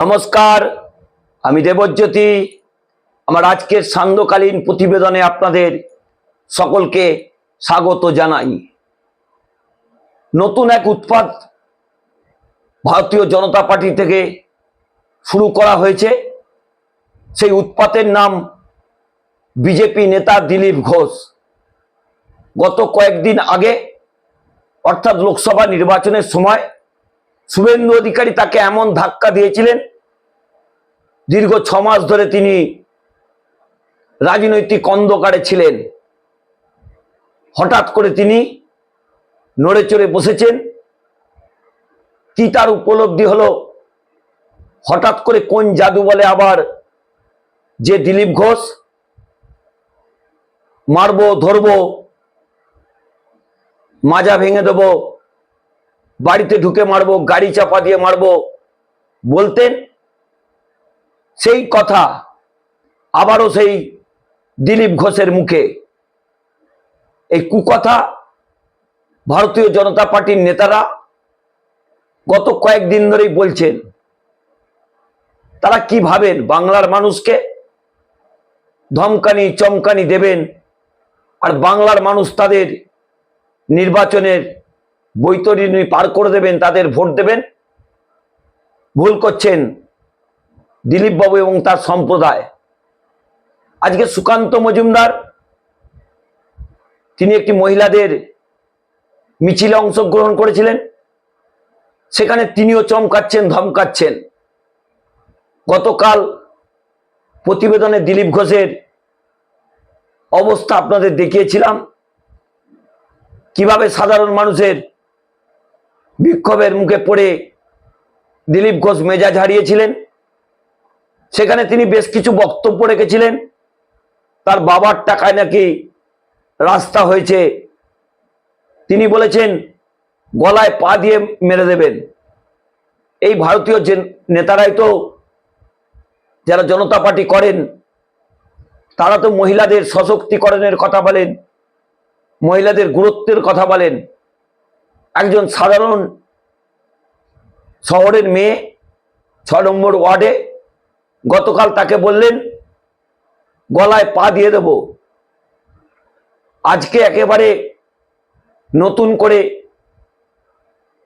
নমস্কার, আমি দেবজ্যোতি। আমার আজকের সান্ধ্যকালীন প্রতিবেদনে আপনাদের সকলকে স্বাগত জানাই। নতুন এক উৎপাদ ভারতীয় জনতা পার্টি থেকে শুরু করা হয়েছে। সেই উৎপাতের নাম বিজেপি নেতা দিলীপ ঘোষ। গত কয়েকদিন আগে, অর্থাৎ লোকসভা নির্বাচনের সময়, শুভেন্দু অধিকারী তাকে এমন ধাক্কা দিয়েছিলেন দীর্ঘ ছ মাস ধরে তিনি রাজনৈতিক অন্ধকারে ছিলেন। হঠাৎ করে তিনি নড়ে চড়ে বসেছেন। কি তার উপলব্ধি হলো? হঠাৎ করে কোন জাদু বলে আবার যে দিলীপ ঘোষ? মারবো, ধরবো, মাজা ভেঙে দেবো, বাড়িতে ঢুকে মারবো, গাড়ি চাপা দিয়ে মারবো, বলতেন সেই কথা আবারও সেই দিলীপ ঘোষের মুখে। এই কুকথা ভারতীয় জনতা পার্টির নেতারা গত কয়েকদিন ধরেই বলছেন, তারা কি ভাবেন, বাংলার মানুষকে ধমকানি, চমকানি দেবেন আর বাংলার মানুষ তাদের নির্বাচনের বৈতরণী পার করে দেবেন, তাদের ভোট দেবেন? ভুল করছেন দিলীপ বাবু এবং তার সম্প্রদায়। আজকে সুকান্ত মজুমদার, তিনি একটি মহিলাদের মিছিলে অংশগ্রহণ করেছিলেন। সেখানে তিনিও চমকাচ্ছেন, ধমকাচ্ছেন। গতকাল প্রতিবেদনে দিলীপ ঘোষের অবস্থা আপনাদের দেখিয়েছিলাম। কীভাবে সাধারণ মানুষের বিক্ষোভের মুখে পড়ে দিলীপ ঘোষ মেজাজ হারিয়েছিলেন। সেখানে তিনি বেশ কিছু বক্তব্য রেখেছিলেন। তার বাবার টাকায় নাকি রাস্তা হয়েছে। তিনি বলেছেন, গলায় পা দিয়ে মেরে দেবেন। এই ভারতীয় যে নেতারাই তো যারা জনতা পার্টি করেন, তারা তো মহিলাদের সশক্তিকরণের কথা বলেন, মহিলাদের গুরুত্বের কথা বলেন। একজন সাধারণ শহরের মেয়ে, ছ নম্বর ওয়ার্ডে গতকাল তাকে বললেন, গলায় পা দিয়ে দেব। আজকে একেবারে নতুন করে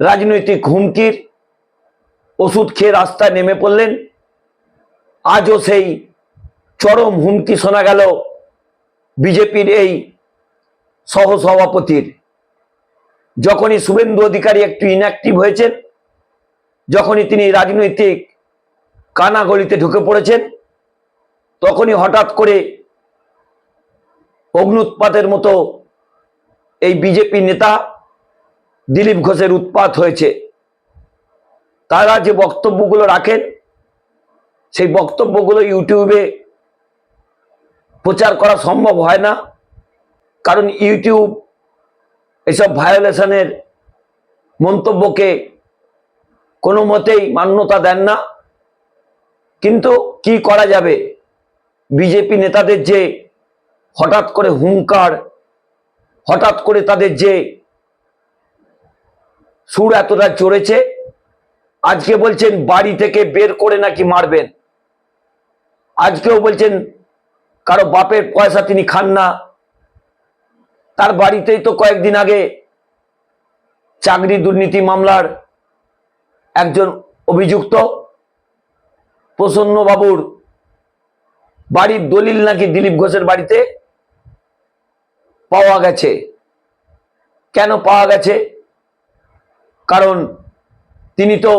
রাজনৈতিক হুমকির ওষুধ খেয়ে রাস্তায় নেমে পড়লেন। আজও সেই চরম হুমকি শোনা গেল বিজেপির এই সহসভাপতির। যখনই শুভেন্দু অধিকারী একটু ইনঅ্যাক্টিভ হয়েছেন, যখনই তিনি রাজনৈতিক কানাগলিতে ঢুকে পড়েছেন। তখনই হঠাৎ করে অগ্নুৎপাতের মতো এই বিজেপি নেতা দিলীপ ঘোষের উৎপাত হয়েছে। তারা যে বক্তব্যগুলো রাখেন, সেই বক্তব্যগুলো ইউটিউবে প্রচার করা সম্ভব হয় না। কারণ ইউটিউব এসব ভায়োলেশনের মন্তব্যকে কোনো মতেই মান্যতা দেন না। কিন্তু কি করা যাবে? বিজেপি নেতাদের যে হঠাৎ করে হুঙ্কার, হঠাৎ করে তাদের যে সুর এতটা চড়েছে, আজকে বলছেন বাড়ি থেকে বের করে নাকি মারবেন। আজকেও বলছেন কারও বাপের পয়সা তিনি খান না। তার বাড়িতেই তো কয়েকদিন আগে চাকরি দুর্নীতি মামলার একজন অভিযুক্ত প্রসন্ন বাবুর বাড়ির দলিল নাকি দিলীপ ঘোষের বাড়িতে পাওয়া গেছে? কেন পাওয়া গেছে? কারণ তিনি তো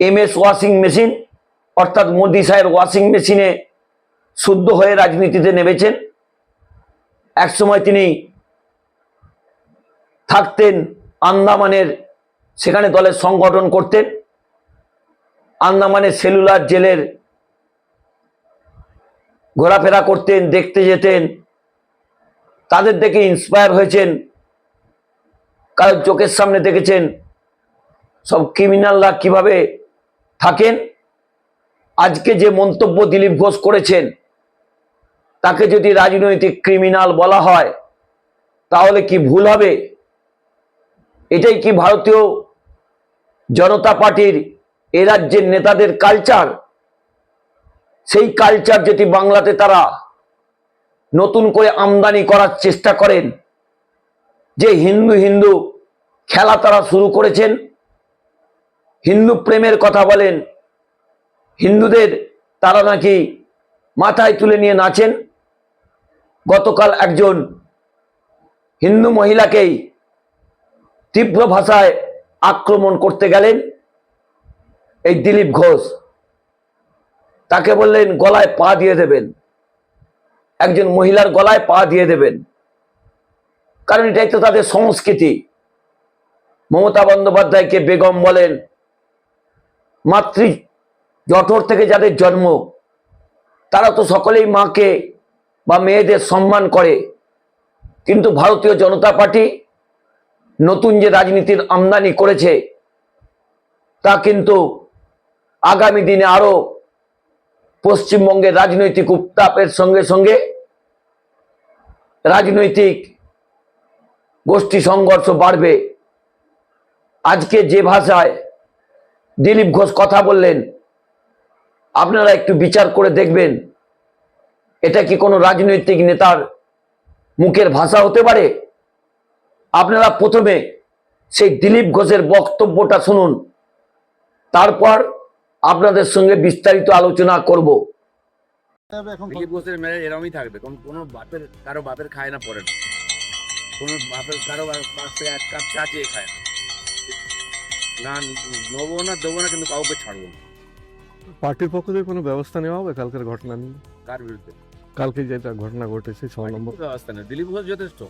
এম এস ওয়াশিং মেশিন, অর্থাৎ মোদি সাহের ওয়াশিং মেশিনে শুদ্ধ হয়ে রাজনীতিতে নেমেছেন। একসময় তিনি থাকতেন আন্দামানের, সেখানে দলের সংগঠন করতেন। আন্দামানের সেলুলার জেলের ঘোরাফেরা করতেন, দেখতে যেতেন। তাদের দেখে ইন্সপায়ার হয়েছেন। কারণ চোখের সামনে দেখেছেন সব ক্রিমিনালরা কীভাবে থাকেন। আজকে যে মন্তব্য দিলীপ ঘোষ করেছেন, তাকে যদি রাজনৈতিক ক্রিমিনাল বলা হয়, তাহলে কি ভুল হবে? এটাই কি ভারতীয় জনতা পার্টির এ রাজ্যের নেতাদের কালচার সেই কালচার যেটি বাংলাতে তারা নতুন করে আমদানি করার চেষ্টা করেন, যে হিন্দু হিন্দু খেলা তারা শুরু করেছেন, হিন্দু প্রেমের কথা বলেন, হিন্দুদের তারা নাকি মাথায় তুলে নিয়ে নাচেন। গতকাল একজন হিন্দু মহিলাকেই তীব্র ভাষায় আক্রমণ করতে গেলেন। এই দিলীপ ঘোষ, তাকে বললেন, গলায় পা দিয়ে দেবেন। একজন মহিলার গলায় পা দিয়ে দেবেন। কারণ এটাই তো তাদের সংস্কৃতি। মমতা বন্দ্যোপাধ্যায়কে বেগম বলেন, মাতৃ জঠর থেকে যাদের জন্ম, তারা তো সকলেই মাকে বা মেয়েদের সম্মান করে। কিন্তু ভারতীয় জনতা পার্টি নতুন যে রাজনীতির আমদানি করেছে, তা কিন্তু আগামী দিনে আরও পশ্চিমবঙ্গের রাজনৈতিক উত্তাপের সঙ্গে সঙ্গে রাজনৈতিক গোষ্ঠী সংঘর্ষ বাড়বে। আজকে যে ভাষায় দিলীপ ঘোষ কথা বললেন, আপনারা একটু বিচার করে দেখবেন, এটা কি কোনো রাজনৈতিক নেতার মুখের ভাষা হতে পারে? আপনারা প্রথমে সেই দিলীপ ঘোষের বক্তব্যটা শুনুন, তারপর আপনাদের সঙ্গে বিস্তারিত আলোচনা করব। তবে এখন দিলীপ ঘোষের ম্যারেজ এরমই থাকবে। কোনো বাপের কারও বাপের খায় না পড়ে না কোনো বাপের কারও বা- এক কাপ চা চেয়ে খায় না। না নেব না দেবো না কিন্তু কাউকে ছাড়বো না। পার্টির পক্ষ থেকে কোনো ব্যবস্থা নেওয়া হবে? কালকের ঘটনা নিয়ে? কার বিরুদ্ধে? কালকে যেটা ঘটনা ঘটেছে ছ নম্বর। কোনো ব্যবস্থা নেই। দিলীপ ঘোষ যথেষ্ট।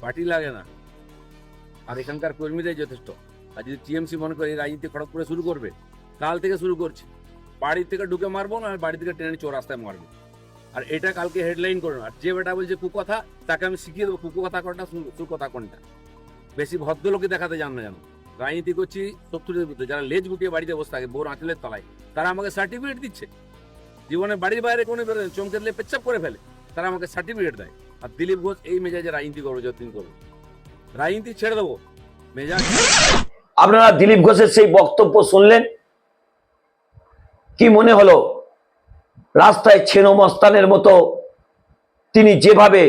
পার্টি লাগে না। আর এখানকার কর্মীদের যথেষ্ট। আর যদি টিএমসি মনে করে রাজনীতি খড়গপুরে শুরু করবে কাল থেকে শুরু করছি। বাড়ি থেকে ঢুকে মারবো না, আর বাড়ি থেকে ট্রেনে চোর রাস্তায় মারবো। আর এটা কালকে হেডলাইন করো আর যে বেটা বলছে কুকথা, তাকে আমি শিখিয়ে দেবো কুকথা কোনটা সুকথা কোনটা। বেশি ভদ্রলোকে দেখাতে জান না জানো রাজনীতি করছি শত্রুদের বিরুদ্ধে। যারা লেজ গুটিয়ে বাড়িতে বসে থাকে, বোর আঁচলের তলায়, তারা আমাকে সার্টিফিকেট দিচ্ছে। জীবনে বাড়ির বাইরে কোনো বেরোয় চমকে দিলে পেচ্ছাপ করে ফেলে। তারা আমাকে সার্টিফিকেট দেয়। আর দিলীপ ঘোষ এই মেজাজে রাজনীতি করব, যতদিন করব। রাজনীতি ছেড়ে দেবো। মেজাজ আপনারা দিলীপ ঘোষের সেই বক্তব্য শুনলেন? কি মনে হলো? রাস্তায় ছেনো মস্তানের মতো তিনি যেভাবে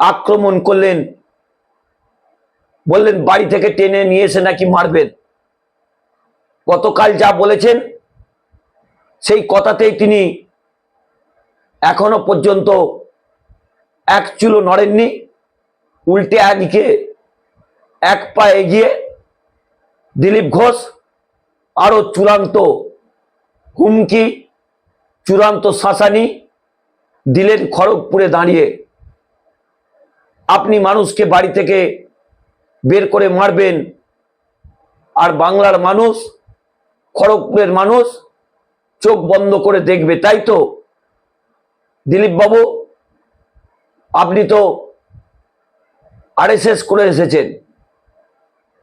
আক্রমণ করলেন, বললেন, বাড়ি থেকে টেনে নিয়ে এসে নাকি মারবেন? গতকাল যা বলেছেন, সেই কথাতেই তিনি এখনও পর্যন্ত এক চুলো নড়েননি, উল্টে একদিকে এক পা এগিয়ে দিলীপ ঘোষ আরও চূড়ান্ত হুমকি, চূড়ান্ত শাসানি দিলেন খড়গপুরে দাঁড়িয়ে আপনি মানুষকে বাড়ি থেকে বের করে মারবেন আর বাংলার মানুষ, খড়গপুরের মানুষ চোখ বন্ধ করে দেখবে। তাই তো দিলীপ বাবু আপনি তো আরএসএস করে এসেছেন।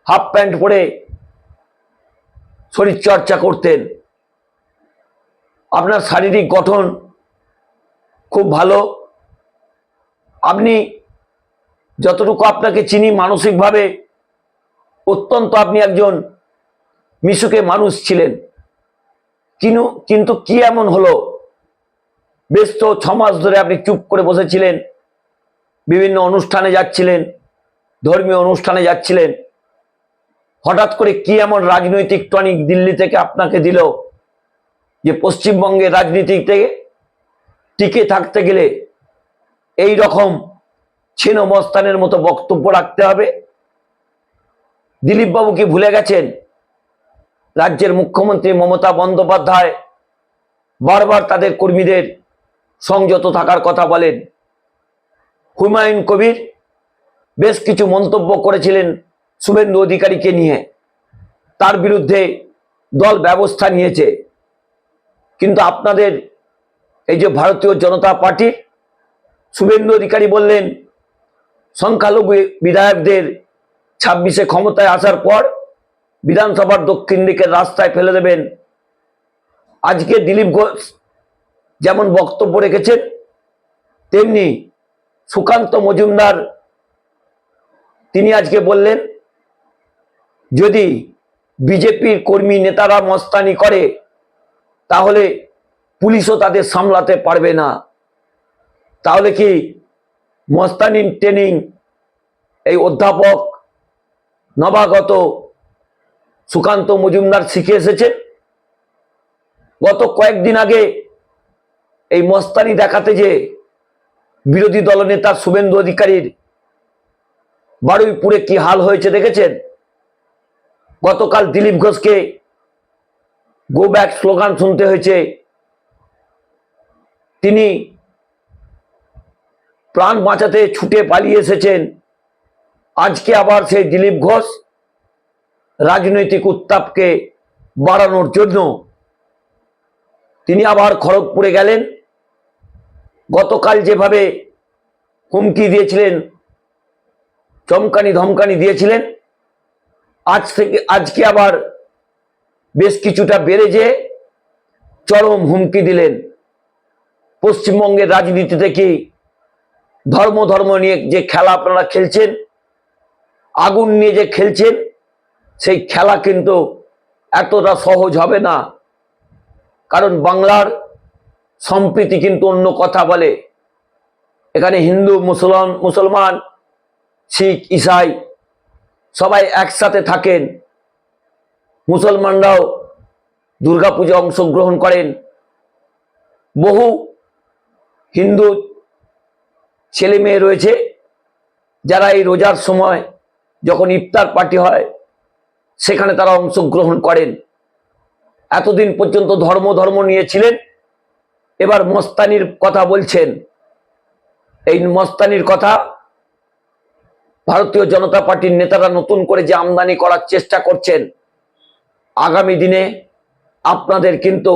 হাফ প্যান্ট পরে শরীরচর্চা করতেন। আপনার শারীরিক গঠন খুব ভালো। আপনি যতটুকু আপনাকে চিনি মানসিকভাবে, অত্যন্ত আপনি একজন মিশুকে মানুষ ছিলেন। কিনু, কিন্তু কি এমন হলো? বেশ তো ছ মাস ধরে আপনি চুপ করে বসেছিলেন, বিভিন্ন অনুষ্ঠানে যাচ্ছিলেন, ধর্মীয় অনুষ্ঠানে যাচ্ছিলেন। হঠাৎ করে কি এমন রাজনৈতিক টনিক দিল্লি থেকে আপনাকে দিল? যে পশ্চিমবঙ্গের রাজনীতিতে টিকে থাকতে গেলে এই রকম ছিন্নমস্তানের মতো বক্তব্য রাখতে হবে। দিলীপ বাবু কি ভুলে গেছেন? রাজ্যের মুখ্যমন্ত্রী মমতা বন্দ্যোপাধ্যায় বারবার তাদের কর্মীদের সংযত থাকার কথা বলেন। হুমায়ুন কবির বেশ কিছু মন্তব্য করেছিলেন শুভেন্দু অধিকারীকে নিয়ে। তার বিরুদ্ধে দল ব্যবস্থা নিয়েছে। কিন্তু আপনাদের এই যে ভারতীয় জনতা পার্টি, শুভেন্দু অধিকারী বললেন, সংখ্যালঘু বিধায়কদের ছাব্বিশে ক্ষমতায় আসার পর বিধানসভার দক্ষিণ দিকের রাস্তায় ফেলে দেবেন। আজকে দিলীপ ঘোষ যেমন বক্তব্য রেখেছেন, তেমনি সুকান্ত মজুমদার তিনি আজকে বললেন, যদি বিজেপির কর্মী নেতারা মস্তানি করে তাহলে পুলিশও তাদের সামলাতে পারবে না। তাহলে কি মস্তানি ট্রেনিং এই অধ্যাপক নবাগত সুকান্ত মজুমদার শিখে এসেছে? গত কয়েকদিন আগে এই মস্তানি দেখাতে যে বিরোধী দলনেতা শুভেন্দু অধিকারীর বারুইপুরে কি হাল হয়েছে দেখেছেন? গতকাল দিলীপ ঘোষকে গো ব্যাক স্লোগান শুনতে হয়েছে। তিনি প্রাণ বাঁচাতে ছুটে পালিয়ে এসেছেন। আজকে আবার সেই দিলীপ ঘোষ রাজনৈতিক উত্তাপকে বাড়ানোর জন্য। তিনি আবার খড়গপুরে গেলেন। গতকাল যেভাবে হুমকি দিয়েছিলেন, চমকানি ধমকানি দিয়েছিলেন, আজ থেকে আজকে আবার কিছুটা বেড়ে যে চরম হুমকি দিলেন। পশ্চিমবঙ্গের রাজনীতিতে কি ধর্ম ধর্ম নিয়ে যে খেলা আপনারা খেলছেন, আগুন নিয়ে যে খেলছেন, সেই খেলা কিন্তু এতটা সহজ হবে না। কারণ বাংলার সম্প্রীতি কিন্তু অন্য কথা বলে। এখানে হিন্দু, মুসলমান মুসলমান, শিখ, ইসাই সবাই একসাথে থাকেন। মুসলমানরাও দুর্গাপূজা অংশগ্রহণ করেন। বহু হিন্দু ছেলে মেয়ে রয়েছে যারা এই রোজার সময় যখন ইফতার পার্টি হয়, সেখানে তারা অংশগ্রহণ করেন। এতদিন পর্যন্ত ধর্ম ধর্ম নিয়েছিলেন এবার মস্তানির কথা বলছেন। এই মস্তানির কথা ভারতীয় জনতা পার্টির নেতারা নতুন করে যে আমদানি করার চেষ্টা করছেন আগামী দিনে আপনাদের কিন্তু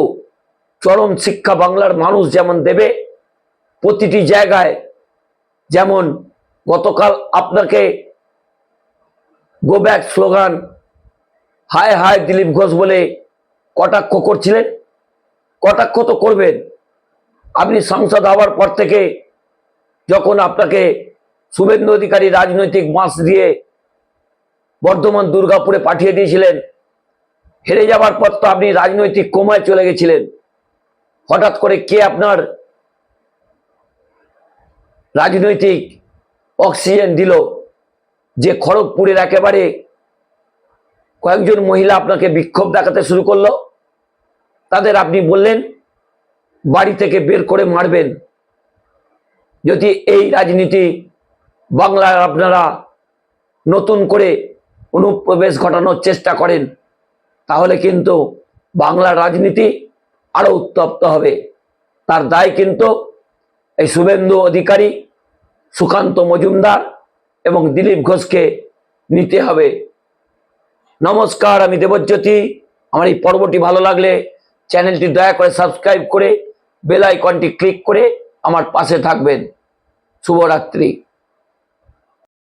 চরম শিক্ষা বাংলার মানুষ যেমন দেবে, প্রতিটি জায়গায় যেমন গতকাল আপনাকে গো ব্যাক স্লোগান হায় হায় দিলীপ ঘোষ বলে কটাক্ষ করছিলেন। কটাক্ষ তো করবেন। আপনি সংসদ হওয়ার পর থেকে যখন আপনাকে শুভেন্দু অধিকারী রাজনৈতিক বাঁশ দিয়ে বর্ধমান দুর্গাপুরে পাঠিয়ে দিয়েছিলেন হেরে যাওয়ার পর তো আপনি রাজনৈতিক কোমায় চলে গেছিলেন। হঠাৎ করে কে আপনার রাজনৈতিক অক্সিজেন দিল যে খড়গপুরের একেবারে কয়েকজন মহিলা আপনাকে বিক্ষোভ দেখাতে শুরু করল? তাদের আপনি বললেন, বাড়ি থেকে বের করে মারবেন। যদি এই রাজনীতি বাংলার আপনারা নতুন করে অনুপ্রবেশ ঘটানোর চেষ্টা করেন তাহলে কিন্তু বাংলার রাজনীতি আরও উত্তপ্ত হবে। তার দায় কিন্তু এই শুভেন্দু অধিকারী, সুকান্ত মজুমদার এবং দিলীপ ঘোষকে নিতে হবে। নমস্কার, আমি দেবজ্যোতি। আমার এই পর্বটি ভালো লাগলে চ্যানেলটি দয়া করে সাবস্ক্রাইব করে, বেল আইকনটি ক্লিক করে আমার পাশে থাকবেন। শুভরাত্রি।